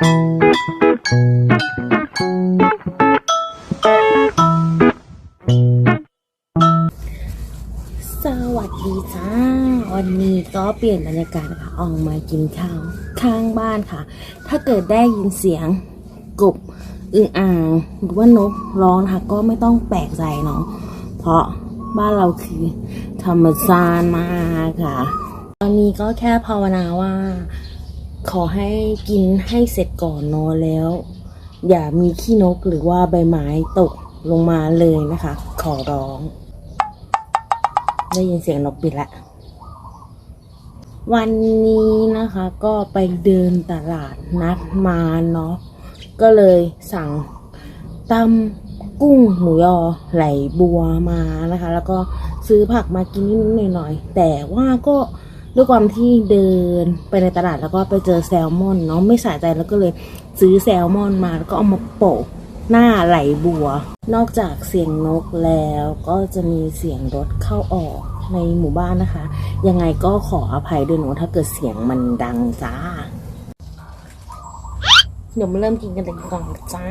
สวัสดีจ้า วันนี้ก็เปลี่ยนบรรยากาศค่ะออกมากินข้าวข้างบ้านค่ะ ถ้าเกิดได้ยินเสียงกบอึ่งอ่างหรือว่านกร้องนะคะก็ไม่ต้องแปลกใจเนาะเพราะบ้านเราคือธรรมชาติมากค่ะ ตอนนี้ก็แค่ภาวนาว่า ขอให้กินให้เสร็จก่อนนอนแล้ว อย่ามีขี้นกหรือว่าใบไม้ตกลงมาเลยนะคะ ขอร้อง ได้ยินเสียงนกบินละ วันนี้นะคะก็ไปเดินตลาดนัดมาเนาะก็เลยสั่งตำกุ้งหมูยอไหลบัวมานะคะ แล้วก็ซื้อผักมากินนิดหน่อย แต่ว่าก็ ด้วยความที่เดินไปในตลาดแล้วก็ไปเจอแซลมอนเนาะไม่สะใจแล้วก็เลยซื้อแซลมอนมาแล้วก็เอามาโปะหน้าไหลบัว นอกจากเสียงนกแล้วก็จะมีเสียงรถเข้าออกในหมู่บ้านนะคะ ยังไงก็ขออภัยด้วยเนอะถ้าเกิดเสียงมันดังจ้า เดี๋ยวมาเริ่มกินกันเลยก่อนจ้า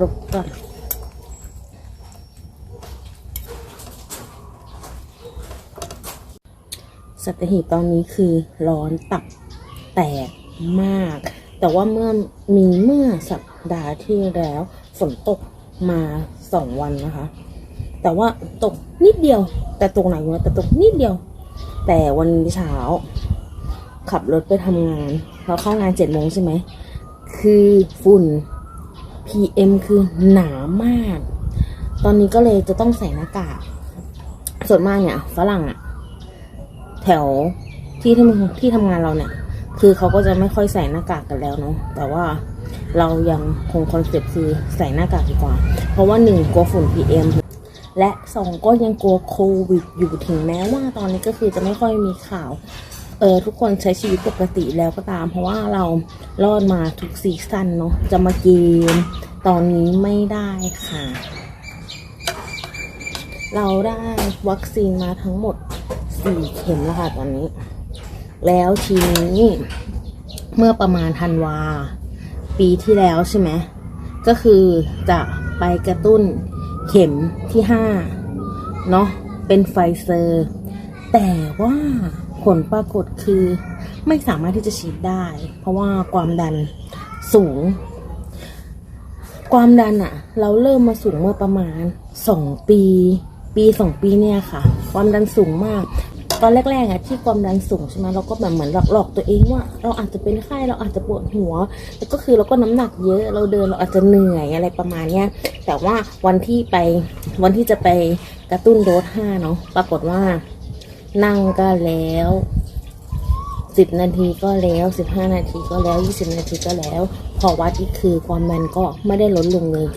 รบก่อน สั ตหีบตอนนี้คือร้อนตับแตกมาก แต่ว่าเมื่อมีเมื่อสัปดาห์ที่แล้วฝนตกมาสองวันนะคะ แต่ว่าตกนิดเดียว แต่ตกหนักอยู่นะแต่ตกนิดเดียว แต่วันเช้า ขับรถไปทำงานเราเข้างานเจ็ดโมงใช่ไหมคือฝุ่น PM คือหนามาก ตอนนี้ก็เลยจะต้องใส่หน้ากาก ส่วนมากเนี่ยฝรั่งอะ ถวที่ทำที่ทำงานเราเนี่ย คือเขาก็จะไม่ค่อยใส่หน้ากากกันแล้วเนาะแต่ว่าเรายังคงคอนเซ็ปต์คือใส่หน้ากากดีกว่า เพราะว่าหนึ่งกลัวฝุ่น PM และสองก็ยังกลัวโควิดอยู่ถึงแม้ว่าตอนนี้ก็คือจะไม่ค่อยมีข่าวเออทุกคนใช้ชีวิตปกติแล้วก็ตาม เพราะว่าเรารอดมาทุกซีซั่นเนาะจะมาเกมตอนนี้ไม่ได้ค่ะ เราได้วัคซีนมาทั้งหมด สี่เข็มแล้วค่ะตอนนี้ แล้วทีนี้เมื่อประมาณธันวา ปีที่แล้วใช่ไหมก็คือจะไปกระตุ้นเข็มที่ห้าเนาะเป็นไฟเซอร์ แต่ว่าผลปรากฏคือไม่สามารถที่จะฉีดได้ เพราะว่าความดันสูง ความดันอะเราเริ่มมาสูงเมื่อประมาณสองปี ปีสองปีเนี่ยค่ะ ความดันสูงมาก ตอนแรกๆอะที่ความดันสูงใช่ไหมเราก็แบบเหมือนหลอกๆตัวเองว่า เราอาจจะเป็นไข้เราอาจจะปวดหัวแต่ก็คือเราก็น้ำหนักเยอะเราเดินเราอาจจะเหนื่อยอะไรประมาณเนี้ยแต่ว่าวันที่ไปวันที่จะไปกระตุ้นโดสห้าเนาะปรากฏว่านั่งก็แล้วสิบนาทีก็แล้วสิบห้านาทีก็แล้วยี่สิบนาทีก็แล้ว พอวัดอีกคือความดันก็ไม่ได้ลดลงเลย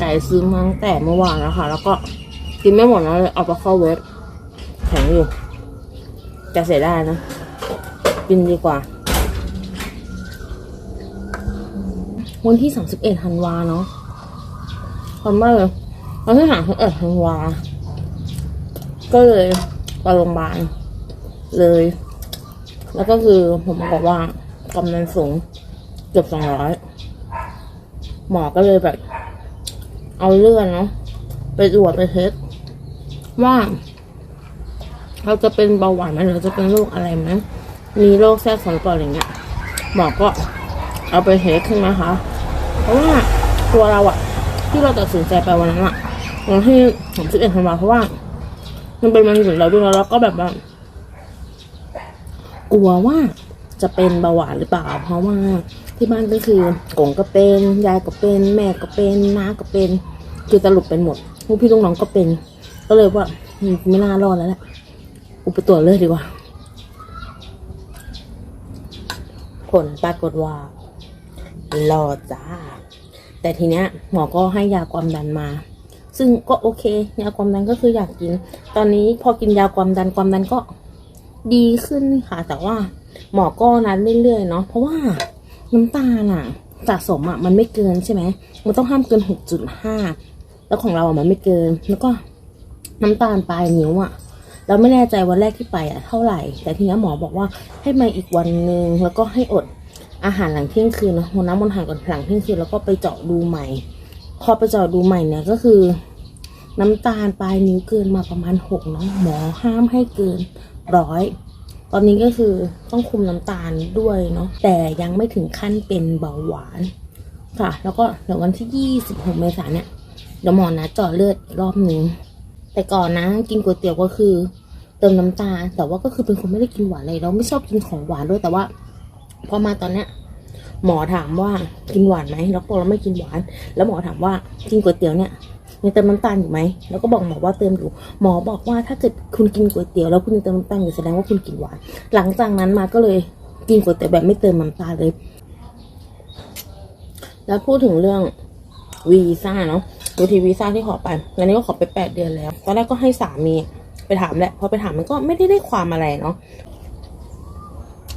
ไก่ซื้อมาตั้งแต่เมื่อวานแล้วค่ะแล้วก็กินไม่หมดแล้วเลยเอาไปเข้าเวฟแข็งอยู่จะเสียได้นะ กินดีกว่า วันที่สามสิบเอ็ดธันวาเนาะทำได้เลยวันที่สามสิบเอ็ดธันวา ก็เลยไปโรงพยาบาลเลย แล้วก็คือผมบอกว่ากำนันสูงเกือบสองร้อยหมอก็เลยแบบ เอาเลือดเนาะไปตรวจไปเทสว่าเราจะเป็นเบาหวานไหมหรือเราจะเป็นโรคอะไรไหมมีโรคแทรกซ้อนก่อนอะไรเงี้ยหมอก็เอาไปเทสขึ้นมาคะเพราะว่าตัวเราอะที่เราตัดสินใจไปวันนั้นอะวันที่สามสิบเอ็ดธันวาเพราะว่า มันเป็นมันถึงเราด้วยแล้วเราก็แบบว่ากลัวว่า จะเป็นเบาหวานหรือเปล่า เพราะว่าที่บ้านก็คือกงก็เป็นยายก็เป็น แม่ก็เป็นน้าก็เป็น คือสรุปเป็นหมดลูกพี่ลูกน้องก็เป็น ก็เลยว่าไม่น่ารอดแล้วแหละอุปตรวจเลยดีกว่า ผลปรากฏว่ารอจ้า แต่ทีเนี้ยหมอก็ให้ยาความดันมา ซึ่งก็โอเค ยาความดันก็คืออยากกิน ตอนนี้พอกินยาความดันความดันก็ดีขึ้นค่ะแต่ว่า หมอก็นัดเรื่อยๆเนาะเพราะว่าน้ำตาลอะสะสมอะมันไม่เกินใช่ไหมมันต้องห้ามเกินหกจุดห้าแล้วของเราอะมันไม่เกิน แล้วก็น้ำตาลปลายนิ้วอะเราไม่แน่ใจวันแรกที่ไปอะเท่าไหร่ แต่ทีนี้หมอบอกว่าให้มาอีกวันหนึ่งแล้วก็ให้อดอาหารหลังเที่ยงคืนนะหัวน้ำมันหางก่อนหลังเที่ยงคืนแล้วก็ไปเจาะดูใหม่ พอไปเจาะดูใหม่เนี่ยก็คือ น้ำตาลปลายนิ้วเกินมาประมาณหกเนาะหมอห้ามให้เกินร้อย ตอนนี้ก็คือต้องคุมน้ำตาลด้วยเนาะแต่ยังไม่ถึงขั้นเป็นเบาหวานค่ะ แล้วก็เดี๋ยววันที่ 26 เมษายนเนี่ยเดี๋ยวหมอนะเจาะเลือดรอบหนึ่งแต่ก่อนนะกินก๋วยเตี๋ยวก็คือ เติมน้ำตาลแต่ว่าก็คือเป็นคนไม่ได้กินหวานเลยเราไม่ชอบกินของหวานด้วยแต่ว่าพอมาตอนเนี้ยหมอถามว่ากินหวานไหมเราบอกเราไม่กินหวาน แล้วหมอถามว่ากินก๋วยเตี๋ยวเนี่ย ยังเติมน้ำตาลอยู่ไหมแล้วก็บอกหมอว่าเติมอยู่หมอบอกว่าถ้าเกิดคุณกินก๋วยเตี๋ยวแล้วคุณยังเติมน้ำตาลอยู่แสดงว่าคุณกินหวานหลังจากนั้นมาก็เลยกินก๋วยเตี๋ยวแบบไม่เติมน้ำตาลเลย แล้วพูดถึงเรื่องวีซ่าเนาะดูทีวีซ่าที่ขอไปอันนี้ก็ขอไปแปดเดือนแล้ว ตอนแรกก็ให้สามีไปถามแหละพอไปถามมันก็ไม่ได้ได้ความอะไรเนาะ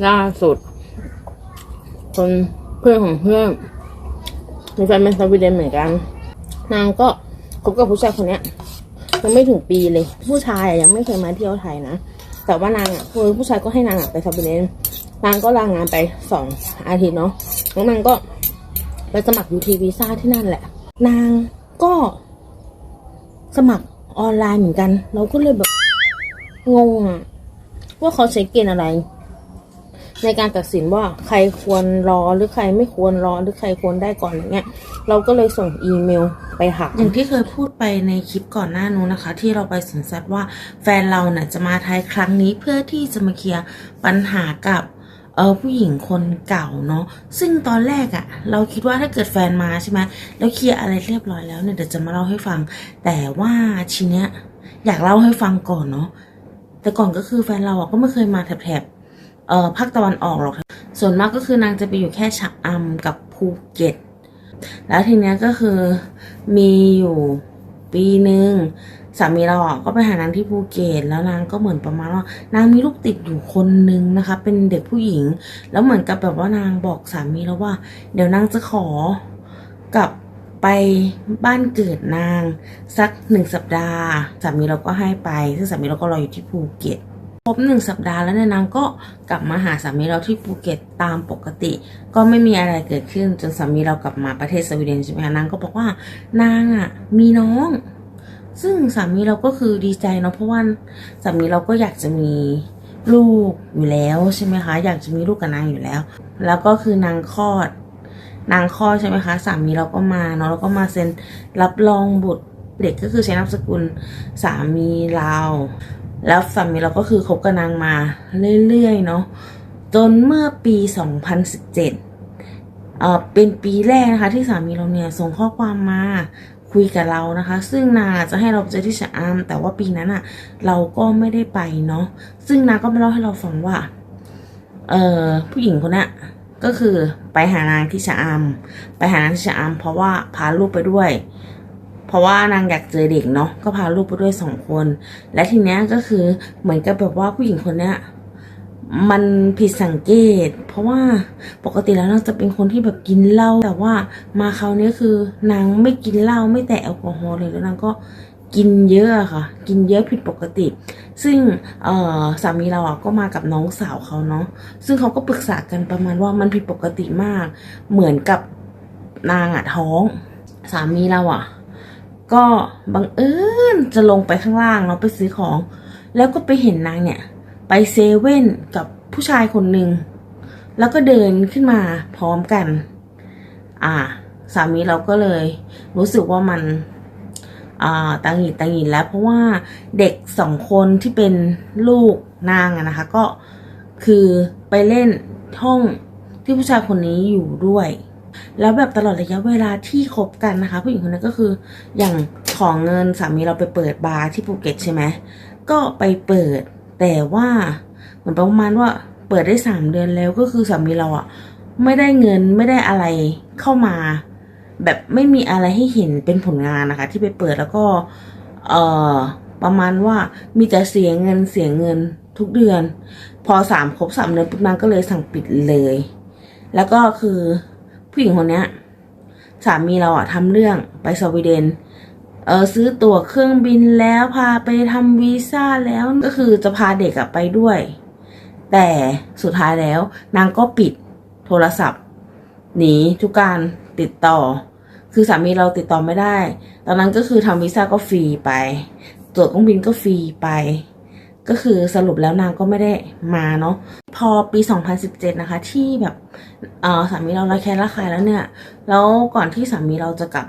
ล่าสุด คนเพื่อนของเพื่อนมีแฟนเป็นสวีเดนเหมือนกัน นางก็ คบกับผู้ชายคนเนี้ยยังไม่ถึงปีเลย ผู้ชายยังไม่เคยมาเที่ยวไทยนะแต่ว่านางอะคือผู้ชายก็ให้นางอะไปสวีเดนนางก็ลางงานไปสองอาทิตย์เนาะแล้วนางก็ไปสมัครยูทีวีซ่าที่นั่นแหละ นางก็สมัครออนไลน์เหมือนกัน เราก็เลยแบบงงอะว่าเขาใช้เกณฑ์อะไร ในการตัดสินว่าใครควรรอหรือใครไม่ควรรอหรือใครควรได้ก่อนอย่างเงี้ย เราก็เลยส่งอีเมลไปหาอย่างที่เคยพูดไปในคลิปก่อนหน้านู้นนะคะ ที่เราไปสนสัตว์ว่าแฟนเราเนี่ยจะมาไทยครั้งนี้เพื่อที่จะมาเคลียร์ปัญหากับเออผู้หญิงคนเก่าเนาะซึ่งตอนแรกอะเราคิดว่าถ้าเกิดแฟนมาใช่ไหมแล้วเคลียร์อะไรเรียบร้อยแล้วเนี่ยเดี๋ยวจะมาเล่าให้ฟัง แต่ว่าทีเนี้ยอยากเล่าให้ฟังก่อนเนาะแต่ก่อนก็คือแฟนเราอะก็ไม่เคยมาแถบ เอ่อภาคตะวันออกหรอกค่ะส่วนมากก็คือนางจะไปอยู่แค่ชะอำกับภูเก็ต แล้วทีเนี้ยก็คือมีอยู่ปีหนึ่งสามีเราอะก็ไปหานางที่ภูเก็ตแล้วนางก็เหมือนประมาณว่านางมีลูกติดอยู่คนนึงนะคะ เป็นเด็กผู้หญิง แล้วเหมือนกับแบบว่านางบอกสามีแล้วว่า เดี๋ยวนางจะขอกลับไปบ้านเกิดนางสักหนึ่งสัปดาห์ สามีเราก็ให้ไป ซึ่งสามีเราก็รออยู่ที่ภูเก็ต ครบหนึ่งสัปดาห์แล้วเนี่ยนางก็กลับมาหาสามีเราที่ภูเก็ตตามปกติ ก็ไม่มีอะไรเกิดขึ้นจนสามีเรากลับมาประเทศสวีเดนใช่ไหมคะนางก็บอกว่านางอะมีน้อง ซึ่งสามีเราก็คือดีใจเนาะเพราะว่าสามีเราก็อยากจะมีลูกอยู่แล้วใช่ไหมคะอยากจะมีลูกกับนางอยู่แล้ว แล้วก็คือนางคลอด นางคลอดใช่ไหมคะสามีเราก็มาเนาะแล้วก็มาเซ็นรับรองบุตรเด็กก็คือใช้นามสกุลสามีเรา แล้วสามีเราก็คือคบกับนางมาเรื่อยๆเนาะจนเมื่อปี 2017เอ่อเป็นปีแรกนะคะ ที่สามีเราเนี่ยส่งข้อความมาคุยกับเรานะคะ ซึ่งนาจะให้เราไปเจอที่ชะอำแต่ว่าปีนั้นอะเราก็ไม่ได้ไปเนาะซึ่งนาก็มาเล่าให้เราฟังว่า เอ่อผู้หญิงคนนี้ก็คือไปหานางที่ชะอำไปหานางที่ชะอำเพราะว่าพาลูกไปด้วย ราะว่านางอยากเจอเด็กเนาะก็พาลูกไปด้วยสองคน และทีเนี้ยก็คือเหมือนกับแบบว่าผู้หญิงคนเนี้ยมันผิดสังเกต เพราะว่าปกติแล้วนางจะเป็นคนที่แบบกินเหล้าแต่ว่ามาคราวนี้คือนางไม่กินเหล้าไม่แตะแอลกอฮอล์เลยแล้วนางก็กินเยอะค่ะ กินเยอะผิดปกติ ซึ่งสามีเราอะก็มากับน้องสาวเขาเนาะซึ่งเขาก็ปรึกษากันประมาณว่ามันผิดปกติมาก เหมือนกับนางอะท้อง สามีเราอะ ก็บังเอิญจะลงไปข้างล่างเนาะไปซื้อของ แล้วก็ไปเห็นนางเนี่ย ไปเซเว่นกับผู้ชายคนหนึ่งแล้วก็เดินขึ้นมาพร้อมกัน อ่า สามีเราก็เลย รู้สึกว่ามันอ่าตังหงิดตังหงิดแล้วเพราะว่าเด็กสองคนที่เป็นลูกนางอะนะคะ ก็คือไปเล่นห้องที่ผู้ชายคนนี้อยู่ด้วย แล้วแบบตลอดระยะเวลาที่คบกันนะคะ ผู้หญิงคนนั้นก็คืออย่างของเงินสามีเราไปเปิดบาร์ที่ภูเก็ตใช่ไหมก็ไปเปิด แต่ว่าเหมือนประมาณว่าเปิดได้สามเดือนแล้วก็คือสามีเราอะไม่ได้เงินไม่ได้อะไรเข้ามา แบบไม่มีอะไรให้เห็นเป็นผลงานนะคะ ที่ไปเปิดแล้วก็เอ่อประมาณว่ามีแต่เสียเงินเสียเงินทุกเดือน พอสามครบสามเดือนปุ๊บนางก็เลยสั่งปิดเลย แล้วก็คือ ผู้หญิงคนเนี้ยสามีเราอะทำเรื่องไปสวีเดน เออซื้อตั๋วเครื่องบินแล้วพาไปทำวีซ่าแล้วก็คือจะพาเด็กอะไปด้วย แต่สุดท้ายแล้วนางก็ปิดโทรศัพท์หนีทุกการติดต่อ คือสามีเราติดต่อไม่ได้ ตอนนั้นก็คือทำวีซ่าก็ฟรีไป ตั๋วเครื่องบินก็ฟรีไป ก็คือสรุปแล้วนางก็ไม่ได้มาเนาะพอปี 2017 นะคะ ที่แบบสามีเราระแคะระคายแล้วเนี่ย แล้วก่อนที่สามีเราจะกลับ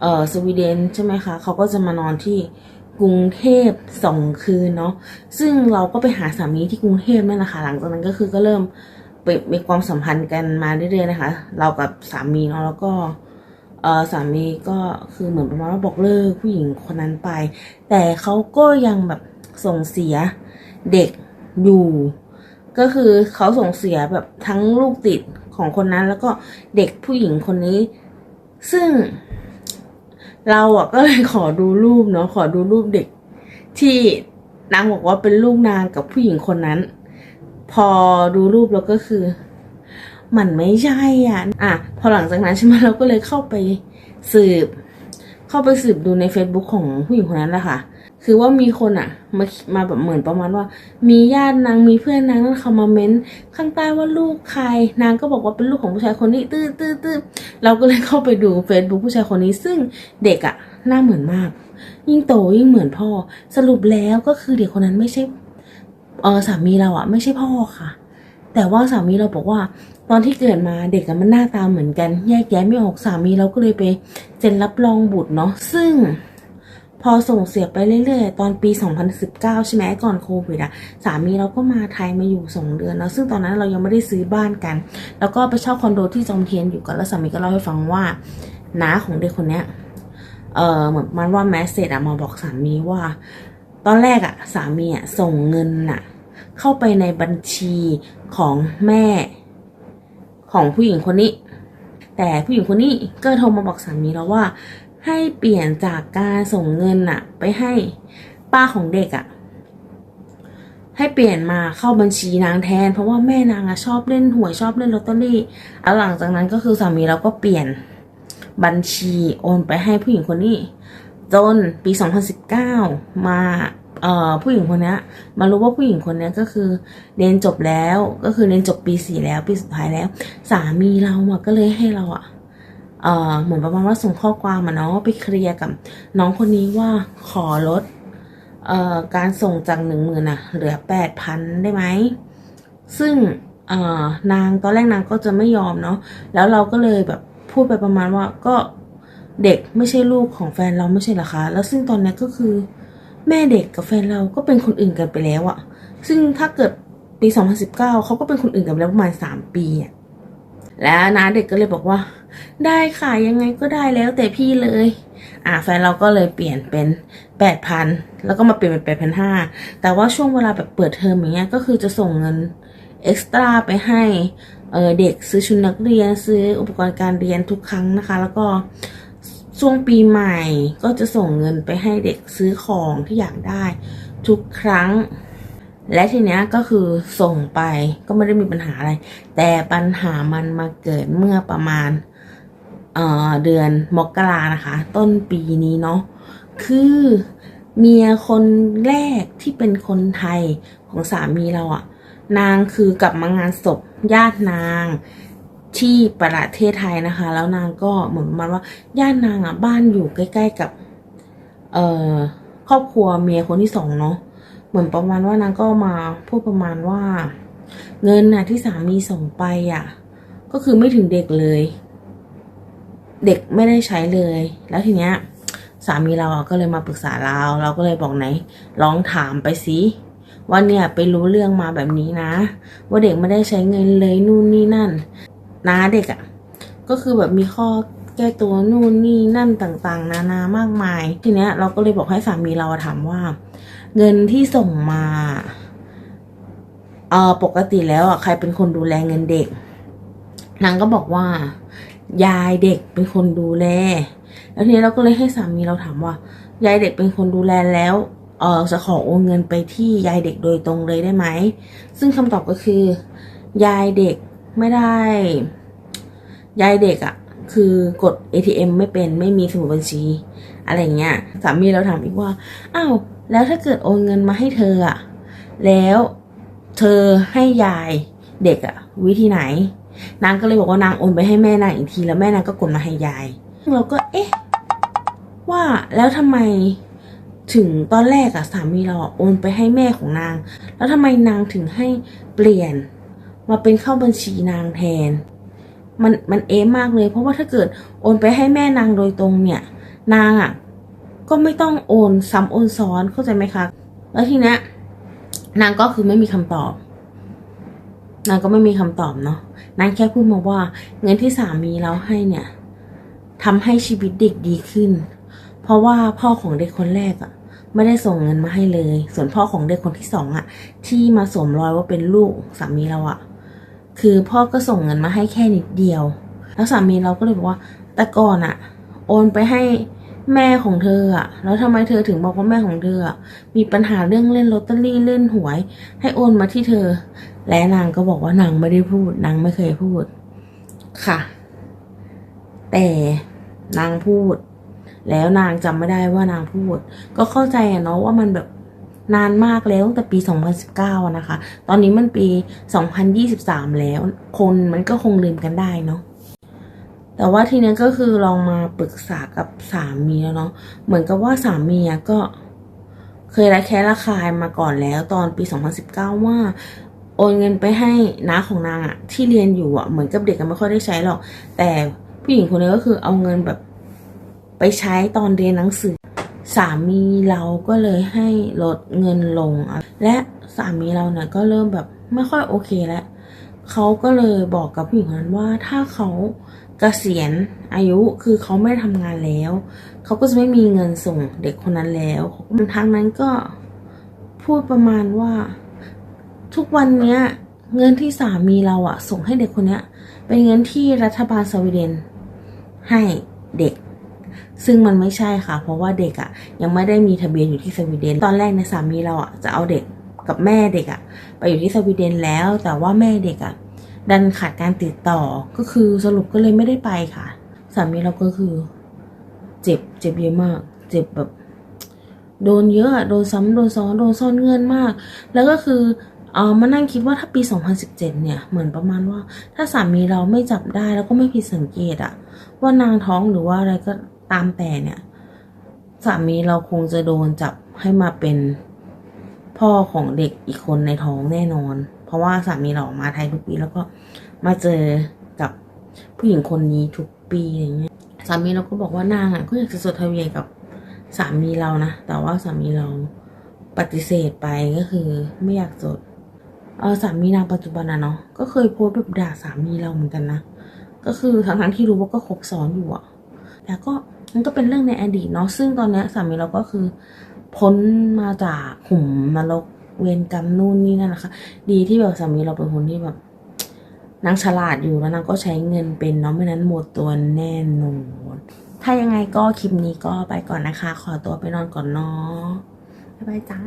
เออสวีเดนใช่ไหมคะเขาก็จะมานอนที่กรุงเทพสองคืนเนาะซึ่งเราก็ไปหาสามีที่กรุงเทพนั่นแหละค่ะหลังจากนั้นก็คือก็เริ่มไปมีความสัมพันธ์กันมาเรื่อยๆนะคะ เรากับสามีเนาะแล้วก็เออสามีก็คือเหมือนประมาณว่าบอกเลิกผู้หญิงคนนั้นไป แต่เขาก็ยังแบบ ส่งเสียเด็กอยู่ ก็คือเขาส่งเสียแบบทั้งลูกติดของคนนั้น แล้วก็เด็กผู้หญิงคนนี้ ซึ่ง เราอะก็เลยขอดูรูปเนาะขอดูรูปเด็ก ที่นางบอกว่าเป็นลูกนางกับผู้หญิงคนนั้น พอดูรูปแล้วก็คือ มันไม่ใช่อะอะพอหลังจากนั้นใช่ไหมเราก็เลยเข้าไปสืบ เข้าไปสืบดูใน Facebook ของผู้หญิงคนนั้นแหละค่ะ คือว่ามีคนอะมามาแบบเหมือนประมาณว่า มีญาตินางมีเพื่อนนางนั่นเขามาเม้นข้างใต้ว่าลูกใครนางก็บอกว่าเป็นลูกของผู้ชายคนนี้ตื้อตื้อตื้อเราก็เลยเข้าไปดู Facebook ผู้ชายคนนี้ซึ่งเด็กอะหน้าเหมือนมาก ยิ่งโตยิ่งเหมือนพ่อ สรุปแล้วก็คือเด็กคนนั้นไม่ใช่เออสามีเราอะไม่ใช่พ่อค่ะ แต่ว่าสามีเราบอกว่าตอนที่เกิดมาเด็กอะมันหน้าตาเหมือนกัน แยกแยะไม่ออกสามีเราก็เลยไปเซ็นรับรองบุตรเนาะซึ่ง พอส่งเสียไปเรื่อยๆ ตอนปี 2019 ใช่ไหมก่อนโควิดอะสามีเราก็มาไทยมาอยู่ 2 เดือนแล้ว ซึ่งตอนนั้นเรายังไม่ได้ซื้อบ้านกัน แล้วก็ไปเช่าคอนโดที่จอมเทียนอยู่กันแล้วสามีก็เล่าให้ฟังว่าน้าของเด็กคนเนี้ยเออเหมือนมันว่าแมสเซจอะมาบอกสามีว่า ตอนแรกอะสามีอะส่งเงินน่ะเข้าไปในบัญชีของแม่ ของผู้หญิงคนนี้ แต่ผู้หญิงคนนี้ก็โทรมาบอกสามีแล้วว่า ให้เปลี่ยนจากการส่งเงินน่ะไปให้ป้าของเด็กอะให้เปลี่ยนมาเข้าบัญชีนางแทน เพราะว่าแม่นางอะชอบเล่นหวยชอบเล่นลอตเตอรี่แล้วหลังจากนั้นก็คือสามีเราก็เปลี่ยนบัญชีโอนไปให้ผู้หญิงคนนี้ จนปี 2019 มาเอ่อผู้หญิงคนนี้มารู้ว่าผู้หญิงคนนี้ก็คือเรียนจบแล้วก็คือเรียนจบปีสี่แล้วปีสุดท้ายแล้ว สามีเราอะก็เลยให้เราอะ เหมือนประมาณว่าส่งข้อความมาเนาะไปเคลียร์กับน้องคนนี้ว่าขอลดอการส่งจากหนึ่งหมื่นอะเหลือแปดพันได้ไหม ซึ่งนางตอนแรกนางก็จะไม่ยอมเนาะแล้วเราก็เลยแบบพูดไปประมาณว่าก็เด็กไม่ใช่ลูกของแฟนเราไม่ใช่หรอคะ แล้วซึ่งตอนนี้ก็คือแม่เด็กกับแฟนเราก็เป็นคนอื่นกันไปแล้วอะซึ่งถ้าเกิดปี 2019เขาก็เป็นคนอื่นกันไปแล้วประมาณ 3 ปีอะแล้วน้าเด็กก็เลยบอกว่า ได้ค่ะยังไงก็ได้แล้วแต่พี่เลย อ่าแฟนเราก็เลยเปลี่ยนเป็น8,000แล้วก็มาเปลี่ยนเป็น8,500แต่ว่าช่วงเวลาแบบเปิดเทอมอย่างเงี้ยก็คือจะส่งเงินเอ็กซ์ตร้าไปให้เออเด็กซื้อชุดนักเรียนซื้ออุปกรณ์การเรียนทุกครั้งนะคะ แล้วก็ช่วงปีใหม่ก็จะส่งเงินไปให้เด็กซื้อของที่อยากได้ทุกครั้ง และทีเนี้ยก็คือส่งไปก็ไม่ได้มีปัญหาอะไร แต่ปัญหามันมาเกิดเมื่อประมาณ เดือนมกรานะคะ ต้นปีนี้เนาะคือเมียคนแรกที่เป็นคนไทยของสามีเราอะนางคือกลับมางานศพญาตินางที่ประเทศไทยนะคะ แล้วนางก็เหมือนประมาณว่าญาตินางอะบ้านอยู่ใกล้ ๆ กับ เอ่อครอบครัวเมียคนที่สองเนาะเหมือนประมาณว่านางก็มาพูดประมาณว่า เงินน่ะที่สามีส่งไปอะก็คือไม่ถึงเด็กเลย เด็กไม่ได้ใช้เลย แล้วทีเนี้ยสามีเราก็เลยมาปรึกษาเรา เราก็เลยบอกไหน ลองถามไปสิว่าเนี่ยไปรู้เรื่องมาแบบนี้นะ ว่าเด็กไม่ได้ใช้เงินเลยนู่นนี่นั่นน้าเด็กอะ่ะ ก็คือแบบมีข้อแก้ตัวนู่นนี่นั่นต่างๆ นานามากมาย ทีเนี้ยเราก็เลยบอกให้สามีเราถามว่า เงินที่ส่งมาเออปกติแล้วอะใครเป็นคนดูแลเงินเด็กนางก็บอกว่า ยายเด็กเป็นคนดูแล แล้วทีนี้เราก็เลยให้สามีเราถามว่า ยายเด็กเป็นคนดูแลแล้วเออจะขอโอนเงินไปที่ยายเด็กโดยตรงเลยได้ไหม ซึ่งคำตอบก็คือ ยายเด็กไม่ได้ ยายเด็กอะ่ะ คือกด ATM ไม่เป็นไม่มีสมุดบัญชี อะไรเงี้ยสามีเราถามอีกว่าอ้าวแล้วถ้าเกิดโอนเงินมาให้เธออะแล้วเธอให้ยายเด็กอะ วิธีไหน นางก็เลยบอกว่านางโอนไปให้แม่นางอีกทีแล้วแม่นางก็กดมาให้ยาย เราก็เอ๊ะ ว่าแล้วทำไมถึงตอนแรกอะสามีเราอโอนไปให้แม่ของนาง แล้วทำไมนางถึงให้เปลี่ยน มาเป็นเข้าบัญชีนางแทน มันมันเอ๊ะมากเลย เพราะว่าถ้าเกิดโอนไปให้แม่นางโดยตรงเนี่ย นางอะก็ไม่ต้องโอนซ้ำโอนซ้อนเข้าใจไหมคะแล้วทีเนี้ยนางก็คือไม่มีคำตอบ นางก็ไม่มีคำตอบเนาะ นางแค่พูดมาว่าเงินที่สามีเราให้เนี่ยทำให้ชีวิตเด็กดีขึ้น เพราะว่าพ่อของเด็กคนแรกอะ่ะ ไม่ได้ส่งเงินมาให้เลย ส่วนพ่อของเด็กคนที่สองอะ่ะ ที่มาสวมรอยว่าเป็นลูกสามีเราอะ่ะ คือพ่อก็ส่งเงินมาให้แค่นิดเดียว แล้วสามีเราก็เลยบอกว่าแต่ก่อนอะ่ะ โอนไปให้ แม่ของเธออะ่ะแล้วทำไมเธอถึงบอกว่าแม่ของเธออะมีปัญหาเรื่องเล่นลอตเตอรี่เล่นหวย ให้โอนมาที่เธอ และนางก็บอกว่านางไม่ได้พูด นางไม่เคยพูด ค่ะ แต่นางพูด แล้วนางจำไม่ได้ว่านางพูด ก็เข้าใจอะเนาะว่ามันแบบนานมากแล้วตั้งแต่ปี 2019 นะคะ ตอนนี้มันปี 2023 แล้ว คนมันก็คงลืมกันได้เนาะ แต่ว่าทีนี้ก็คือลองมาปรึกษากับสามีแล้วเนาะเหมือนกับว่าสามีก็เคยระแคะระคายมาก่อนแล้วตอนปี 2019 ว่าโอนเงินไปให้น้าของนางอะที่เรียนอยู่อะเหมือนกับเด็กก็ไม่ค่อยได้ใช้หรอก แต่ผู้หญิงคนนี้ก็คือเอาเงินแบบไปใช้ตอนเรียนหนังสือ สามีเราก็เลยให้ลดเงินลงอะและสามีเราเนี่ยก็เริ่มแบบไม่ค่อยโอเคแล้วเขาก็เลยบอกกับผู้หญิงคนนั้นว่าถ้าเขา กษียณอายุคือเขาไม่ได้ทำงานแล้ว เขาก็จะไม่มีเงินส่งเด็กคนนั้นแล้วทางนั้นก็พูดประมาณว่า ทุกวันเนี้ยเงินที่สามีเราอะส่งให้เด็กคนเนี้ย เป็นเงินที่รัฐบาลสวีเดนให้เด็ก ซึ่งมันไม่ใช่ค่ะ เพราะว่าเด็กอะยังไม่ได้มีทะเบียนอยู่ที่สวีเดน ตอนแรกในยสามีเราอะจะเอาเด็กกับแม่เด็กอะไปอยู่ที่สวีเดนแล้ว แต่ว่าแม่เด็กอะ ดันขาดการติดต่อก็คือสรุปก็เลยไม่ได้ไปค่ะ สามีเราก็คือ เจ็บเจ็บเยอะมาก เจ็บแบบ โดนเยอะอะโดนซ้ำโดนซ้อนโดนซ่อนเงินมาก แล้วก็คือเออมานั่งคิดว่าถ้าปี 2017 เนี่ย เหมือนประมาณว่า ถ้าสามีเราไม่จับได้แล้วก็ไม่ผิดสังเกตอะว่านางท้องหรือว่าอะไรก็ตามแต่เนี่ย สามีเราคงจะโดนจับให้มาเป็นพ่อของเด็กอีกคนในท้องแน่นอน เพราะว่าสามีเรามาไทยทุกปี แล้วก็มาเจอกับผู้หญิงคนนี้ทุกปีอย่างเงี้ยสามีเราก็บอกว่านางอะก็อยากจะจดทะเบียนกับสามีเรานะ แต่ว่าสามีเราปฏิเสธไปก็คือไม่อยากจดเออสามีนางปัจจุบันนะเนาะก็เคยโพสต์แบบด่าสามีเราเหมือนกันนะก็คือทั้งทั้งที่รู้ว่าก็คบซ้อนอยู่อะแต่ก็มันก็เป็นเรื่องในอดีตเนาะซึ่งตอนเนี้ยสามีเราก็คือ พ้นมาจากขุมนรก เวรกรรมนู่นนี่นั่นนะคะ ดีที่แบบสามีเราเป็นคนที่แบบนางฉลาดอยู่แล้วนางก็ใช้เงินเป็นเนาะไม่นั้นหมดตัวแน่นอนถ้ายังไงก็คลิปนี้ก็ไปก่อนนะคะ ขอตัวไปนอนก่อนเนาะบ๊ายบายจ้า